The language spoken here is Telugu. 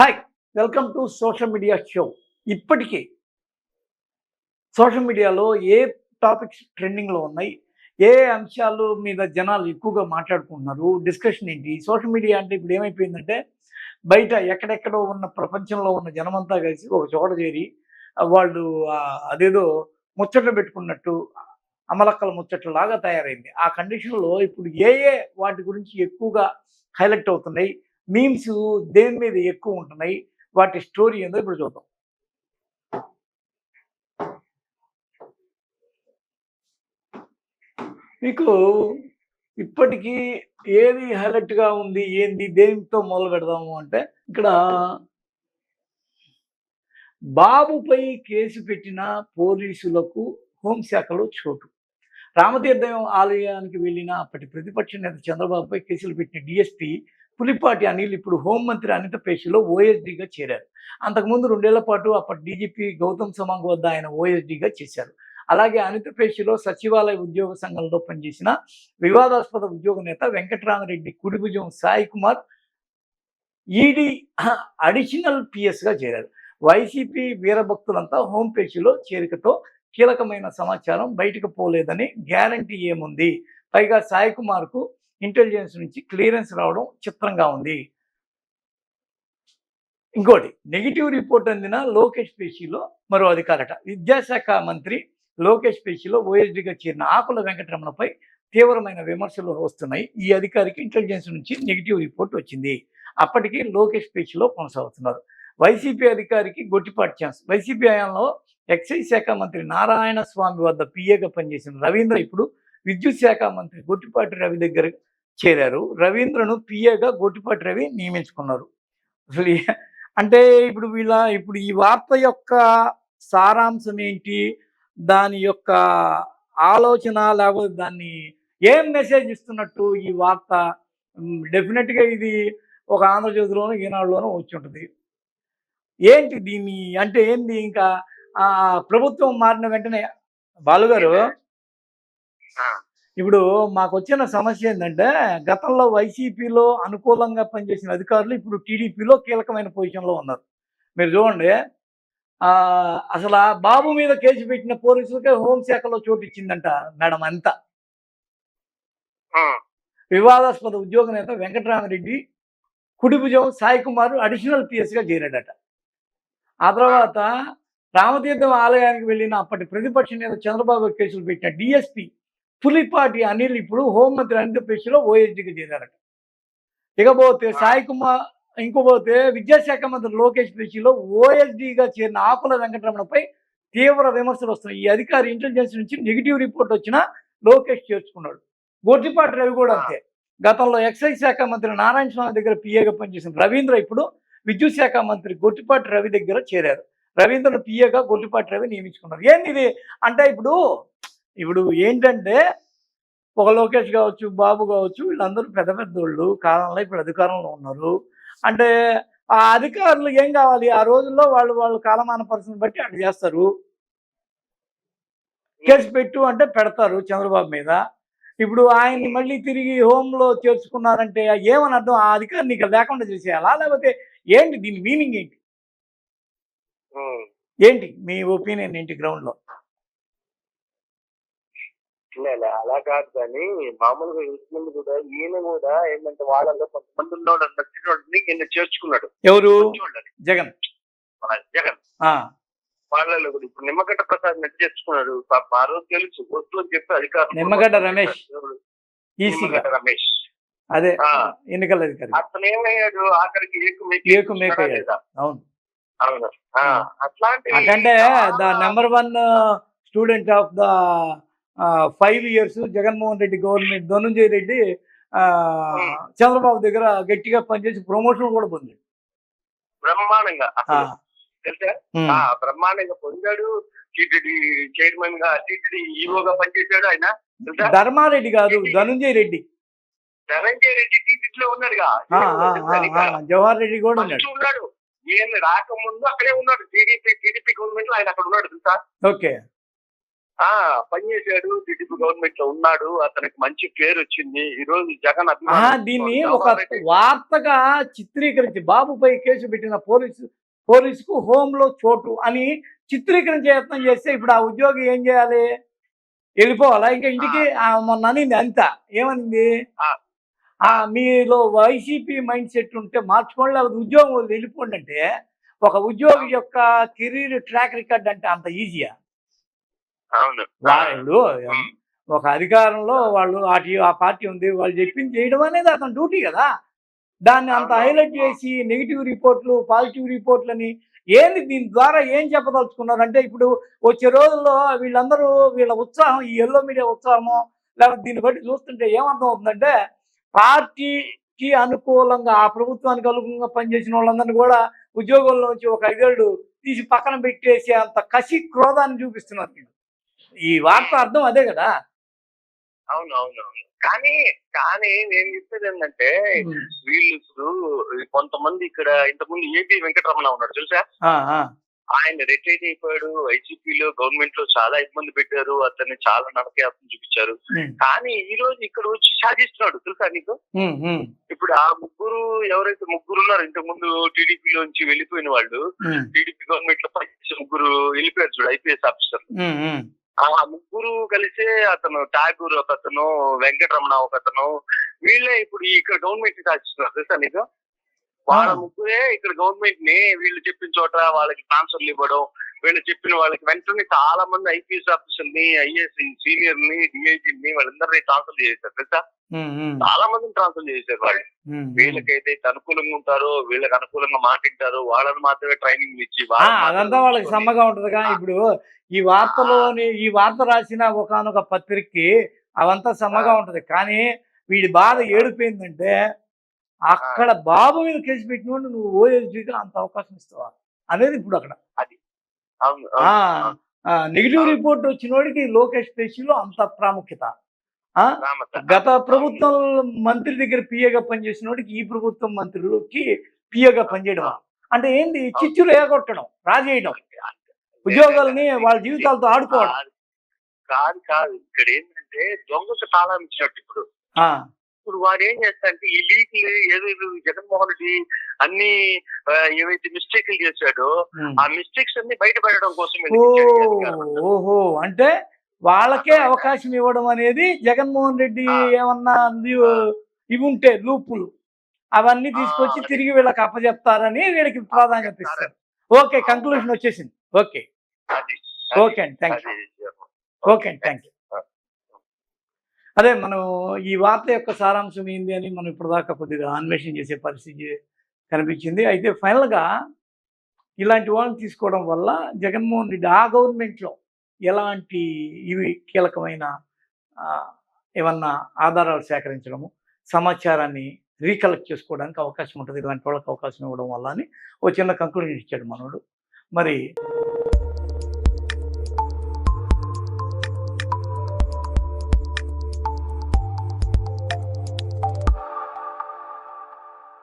Hi welcome to social media show ఇప్పటికీ సోషల్ మీడియాలో ఏ టాపిక్స్ ట్రెండింగ్లో ఉన్నాయి ఏ అంశాలు మీద జనాలు ఎక్కువగా మాట్లాడుకుంటున్నారు డిస్కషన్ ఏంటి సోషల్ మీడియా అంటే ఇప్పుడు ఏమైపోయిందంటే బయట ఎక్కడెక్కడో ఉన్న ప్రపంచంలో ఉన్న జనమంతా కలిసి ఒక చోట చేరి వాళ్ళు అదేదో ముచ్చట్లు పెట్టుకున్నట్టు అమలక్కల ముచ్చట్లాగా తయారైంది. ఆ కండిషన్లో ఇప్పుడు ఏ ఏ వాటి గురించి ఎక్కువగా హైలైట్ అవుతున్నాయి మీమ్స్ దేని మీద ఎక్కువ ఉంటున్నాయి? వాటి స్టోరీ ఏందో ఇప్పుడు చూద్దాం. మీకు ఇప్పటికీ ఏది హైలైట్గా ఉంది ఏంది దేనితో మొదలు పెడదాము అంటే ఇక్కడ బాబుపై కేసు పెట్టిన పోలీసులకు హోంశాఖలో చోటు. రామతీర్థం ఆలయానికి వెళ్ళిన అప్పటి ప్రతిపక్ష నేత చంద్రబాబుపై కేసులు పెట్టిన డిఎస్పీ పులిపాటి అనిల్ ఇప్పుడు హోంమంత్రి అనిత పేషిలో ఓఎస్డీగా చేరారు. అంతకుముందు రెండేళ్ళ పాటు అప్పటి డీజీపీ గౌతమ్ సమాంగ్ వద్ద ఆయన ఓఎస్డీగా చేశారు. అలాగే అనిత పేషిలో సచివాలయ ఉద్యోగ సంఘంలో పనిచేసిన వివాదాస్పద ఉద్యోగ నేత వెంకటరామరెడ్డి కుడిభుజం సాయి కుమార్ ఈడీ అడిషనల్ పిఎస్గా చేరారు. వైసీపీ వీరభక్తులంతా హోమ్ పేజీలో చేరికతో కీలకమైన సమాచారం బయటకు పోలేదని గ్యారంటీ ఏముంది? పైగా సాయి కుమార్కు ఇంటెలిజెన్స్ నుంచి క్లియరెన్స్ రావడం చిత్రంగా ఉంది. ఇంకోటి నెగిటివ్ రిపోర్ట్ అందిన లోకేష్ పేషీలో మరో అధికారట. విద్యాశాఖ మంత్రి లోకేష్ పేషీలో ఓఎస్డీగా చేరిన ఆకుల వెంకటరమణపై తీవ్రమైన విమర్శలు వస్తున్నాయి. ఈ అధికారికి ఇంటెలిజెన్స్ నుంచి నెగిటివ్ రిపోర్ట్ వచ్చింది. అప్పటికీ లోకేష్ పేషీలో కొనసాగుతున్నారు. వైసీపీ అధికారికి గొట్టిపాటి ఛాన్స్ వైసీపీ హయాంలో ఎక్సైజ్ శాఖ మంత్రి నారాయణ స్వామి వద్ద పిఏగా పనిచేసిన రవీంద్ర ఇప్పుడు విద్యుత్ శాఖ మంత్రి గొట్టిపాటి రవి దగ్గర చేరారు. రవీంద్రను పిఏగా గోటిపాటి రవి నియమించుకున్నారు. అసలు అంటే ఇప్పుడు వీళ్ళ ఇప్పుడు ఈ వార్త యొక్క సారాంశం ఏంటి? దాని యొక్క ఆలోచన లేకపోతే దాన్ని ఏం మెసేజ్ ఇస్తున్నట్టు ఈ వార్త? డెఫినెట్గా ఇది ఒక ఆంధ్రజ్యోతిలోనూ ఈనాడులోనూ వచ్చి ఉంటుంది. ఏంటి దీన్ని అంటే ఏంది ఇంకా? ప్రభుత్వం మారిన వెంటనే బాలుగారు ఇప్పుడు మాకు వచ్చిన సమస్య ఏంటంటే గతంలో వైసీపీలో అనుకూలంగా పనిచేసిన అధికారులు ఇప్పుడు టీడీపీలో కీలకమైన పొజిషన్లో ఉన్నారు. మీరు చూడండి అసలు ఆ బాబు మీద కేసు పెట్టిన పోలీసులకే హోంశాఖలో చోటు ఇచ్చిందంట మేడం అంతా. వివాదాస్పద ఉద్యోగ నేత వెంకటరామరెడ్డి కుడిభుజం సాయి కుమార్ అడిషనల్ పిఎస్గా చేరాడట. ఆ తర్వాత రామతీర్థం ఆలయానికి వెళ్ళిన అప్పటి ప్రతిపక్ష నేత చంద్రబాబు కేసులు పెట్టిన డిఎస్పి పులిపాటి అనిల్ ఇప్పుడు హోంమంత్రి పేషిలో ఓఎస్డీకి చేరారట. ఇకపోతే సాయి కుమార్ ఇంకోపోతే విద్యాశాఖ మంత్రి లోకేష్ పేషిలో ఓఎస్డీగా చేరిన ఆకుల వెంకటరమణపై తీవ్ర విమర్శలు వస్తున్నాయి. ఈ అధికారి ఇంటెలిజెన్స్ నుంచి నెగిటివ్ రిపోర్ట్ వచ్చినా లోకేష్ చేర్చుకున్నాడు. గొడ్డిపాటి రవి కూడా అంతే. గతంలో ఎక్సైజ్ శాఖ మంత్రి నారాయణ స్వామి దగ్గర పిఏగా పనిచేసిన రవీంద్ర ఇప్పుడు విద్యుత్ శాఖ మంత్రి గొట్టిపాటి రవి దగ్గర చేరారు. రవీంద్రను పిఏగా గొట్టిపాటి రవి నియమించుకున్నారు. ఏంది ఇది? అంటే ఇప్పుడు ఇప్పుడు ఏంటంటే ఒక లోకేష్ కావచ్చు బాబు కావచ్చు వీళ్ళందరూ పెద్ద పెద్దోళ్ళు కాలంలో ఇప్పుడు అధికారంలో ఉన్నారు. అంటే ఆ అధికారులు ఏం కావాలి? ఆ రోజుల్లో వాళ్ళు వాళ్ళు కాలమాన పరిస్థితిని బట్టి అటు చేస్తారు. కేసు పెట్టు అంటే పెడతారు చంద్రబాబు మీద. ఇప్పుడు ఆయన్ని మళ్ళీ తిరిగి హోంలో చేర్చుకున్నారంటే ఏమని అర్థం? ఆ అధికారిని ఇక లేకుండా చేసేయాలా? లేకపోతే ఏంటి దీని మీనింగ్ ఏంటి. ఏంటి మీ ఒపీనియన్ ఏంటి గ్రౌండ్ లో లే, లే, అలా కాదు కానీ మామూలుగా ఇంతమంది కూడా ఈయన కూడా ఏంటంటే వాళ్ళలో కొంతమంది ఉన్నవాడు నచ్చినోడిని ఈయన చేర్చుకున్నాడు. ఎవరు? జగన్. జగన్. వాళ్ళలో కూడా ఇప్పుడు నిమ్మగడ్డ ప్రసాద్ నచ్చి చేర్చుకున్నాడు. పాప ఆ రోజు తెలుసు వద్దు అని చెప్పి అధికారులు నిమ్మగడ్డ రమేష్. నిమ్మగడ్డ రమేష్. అదే ఆ. ఎన్నికల అధికారి అతను ఏమయ్యాడు ఆఖరికి ఏకు మేకు ఏకు మేకు చేస్తున్నాడా అయ్యాడు. లేదా? అవును. అవును. ఆ, అట్లాంటి అంటే the number one student of the five years Jaganmohan Reddy government Dhanunjaya Reddy ఆ, చంద్రబాబు దగ్గర గట్టిగా పనిచేసి ప్రమోషన్ కూడా పొందాడు. బ్రహ్మాండంగా. తెలుసా? బ్రహ్మాండంగా పొందాడు. టీటీడీ చైర్మన్గా టీటీడీ ఈఓగా పనిచేశాడు ఆయన. ధర్మారెడ్డి కాదు ధనుంజయ రెడ్డి. ధనంజయ రెడ్డి టీటీడీలో ఉన్నాడుగా. జవహర్ రెడ్డి కూడా ఉన్నాడు. ఈయన రాకముందు అక్కడే ఉన్నాడు. టీడీపీ టీడీపీ గవర్నమెంట్లో ఆయన అక్కడ ఉన్నాడు తెలుసా? ఓకే. ఆ పనిచేశాడు టీడీపీ గవర్నమెంట్లో ఉన్నాడు. అతనికి మంచి పేరు వచ్చింది. ఈ రోజు జగన్ దీన్ని ఒక వార్తగా చిత్రీకరించి బాబుపై కేసు పెట్టిన పోలీసు పోలీసుకు హోంలో చోటు అని చిత్రీకరించే యత్నం చేస్తే ఇప్పుడు ఆ ఉద్యోగి ఏం చేయాలి? వెళ్ళిపోవాలా? ఇంకా ఇంటికి మొన్న అనింది అంత. ఏమనింది? మీలో వైసీపీ మైండ్ సెట్ ఉంటే మార్చుకోండి. లేకపోతే ఉద్యోగం వెళ్ళిపోండి అంటే ఒక ఉద్యోగి యొక్క కెరీర్ ట్రాక్ రికార్డ్ అంటే అంత ఈజీయా వాళ్ళు. ఒక అధికారంలో వాళ్ళు అటు ఆ పార్టీ ఉంది వాళ్ళు చెప్పింది చేయడం అనేది అతని డ్యూటీ కదా దాన్ని అంత. హైలైట్ చేసి నెగిటివ్ రిపోర్ట్లు పాజిటివ్ రిపోర్ట్లు అని ఏంది దీని ద్వారా ఏం చెప్పదలుచుకున్నారు అంటే ఇప్పుడు వచ్చే రోజుల్లో వీళ్ళందరూ వీళ్ళ ఉత్సాహం ఈ ఎల్లో మీడియా ఉత్సాహమో లేకపోతే దీన్ని బట్టి చూస్తుంటే ఏమర్థం అవుతుందంటే పార్టీకి అనుకూలంగా ఆ ప్రభుత్వానికి అనుకూలంగా పనిచేసిన వాళ్ళందరినీ కూడా ఉద్యోగంలో నుంచి ఒక ఐదేళ్ళు తీసి పక్కన పెట్టేసి అంత కసి క్రోధాన్ని చూపిస్తున్నారు. ఈ వార్త అర్థం అదే కదా. అవును అవును అవును కానీ కానీ నేను చెప్పేది ఏంటంటే వీళ్ళు ఇప్పుడు కొంతమంది ఇక్కడ ఇంతకుముందు ఏపీ వెంకటరమణ ఉన్నాడు తెలుసా? ఆయన రిటైర్ అయిపోయాడు. ఐజీపీలో గవర్నమెంట్లో చాలా ఇబ్బంది పెట్టారు. అతన్ని చాలా నరకయాత్ర చూపించారు. కానీ ఈ రోజు ఇక్కడ వచ్చి సాధిస్తున్నాడు. తెలుసా నీకు? ఇప్పుడు ఆ ముగ్గురు ఎవరైతే ముగ్గురు ఉన్నారు ఇంతకు ముందు టీడీపీలోంచి వెళ్ళిపోయిన వాళ్ళు టీడీపీ గవర్నమెంట్లో పనిచేసే ముగ్గురు వెళ్ళిపోయారు చూడు ఐపీఎస్ ఆఫీసర్. ఆ ముగ్గురు కలిసే అతను ఠాగూర్ ఒక అతను వెంకటరమణ ఒక అతను వీళ్ళే ఇప్పుడు ఇక్కడ గవర్నమెంట్ సాధిస్తున్నారు తెలుసా నీకు? వాళ్ళ. ముగ్గురే ఇక్కడ గవర్నమెంట్ని వీళ్ళు చెప్పిన చోట వాళ్ళకి ట్రాన్స్ఫర్లు ఇవ్వడం వీళ్ళు చెప్పిన వాళ్ళకి వెంటనే చాలా మంది ఐపీఎస్ ఆఫీసర్ని ఐఏఎస్ సీనియర్ని డిఐజీ ని వాళ్ళందరినీ ట్రాన్స్ఫర్ చేశారు. తెలుసా? చాలా మందిని ట్రాన్స్ఫర్ చేశారు వాళ్ళు. వీళ్ళకైతే అనుకూలంగా ఉంటారో వీళ్ళకి అనుకూలంగా మాట్లాడతారో వాళ్ళని మాత్రమే ట్రైనింగ్ ఇచ్చి అదంతా వాళ్ళకి సమ్మగా ఉంటదిగా ఇప్పుడు ఈ వార్తలోని ఈ వార్త రాసిన ఒకనొక పత్రికకి అవంతా సమ్మగా ఉంటది. కానీ వీడి బాధ ఏడిపోయిందంటే అక్కడ బాబు మీద కేసు పెట్టినోడు నువ్వు ఓఎస్డీగా అంత అవకాశం ఇస్తావా? అనేది ఇప్పుడు అక్కడ. అవును. నెగిటివ్. రిపోర్ట్ వచ్చినోడికి లోకేష్ పేషీలో అంత ప్రాముఖ్యత. గత ప్రభుత్వం మంత్రి దగ్గర పిఏగా పనిచేసినోడికి ఈ ప్రభుత్వం మంత్రులకి పిఏగా పనిచేయడం. అంటే ఏంటి చిచ్చులు ఏగొట్టడం రాజేయడం. ఉద్యోగాలని వాళ్ళ జీవితాలతో ఆడుకోవడం. కాదు, కాదు ఇక్కడ ఏంటంటే దొంగకు తాళం ఇచ్చినట్టు ఇప్పుడు. ఆ, ఇప్పుడు వాడు ఏం చేస్తాడంటే ఈ లీక్లు ఏదో జగన్మోహన్ రెడ్డి అన్ని ఏవైతే మిస్టేక్లు చేశాడో. ఆ మిస్టేక్స్ అన్ని బయటపడడం కోసం. ఓహో. అంటే వాళ్ళకే అవకాశం ఇవ్వడం అనేది జగన్మోహన్ రెడ్డి. ఏమన్నా ఇవి ఉంటే లూపులు అవన్నీ తీసుకొచ్చి. తిరిగి వీళ్ళకి అప్పచెప్తారని వీళ్ళకి ప్రాధాన్యత ఇస్తారు. ఓకే కంక్లూషన్ వచ్చేసింది. ఓకే. ఓకే అండి. థ్యాంక్ యూ ఓకే అండి. థ్యాంక్ యూ అదే మనం ఈ వార్త యొక్క సారాంశం ఏంది అని మనం ఇప్పటిదాకా కొద్దిగా అన్వేషణ చేసే పరిస్థితి కనిపించింది. అయితే ఫైనల్గా ఇలాంటి వాళ్ళని తీసుకోవడం వల్ల జగన్మోహన్ రెడ్డి ఆ గవర్నమెంట్లో ఎలాంటి ఇవి కీలకమైన ఏమన్నా ఆధారాలు సేకరించడము సమాచారాన్ని రీకలెక్ట్ చేసుకోవడానికి అవకాశం ఉంటుంది. ఇలాంటి వాళ్ళకి అవకాశం ఇవ్వడం వల్ల అని ఓ చిన్న కంక్లూజన్ ఇచ్చాడు మనోడు. మరి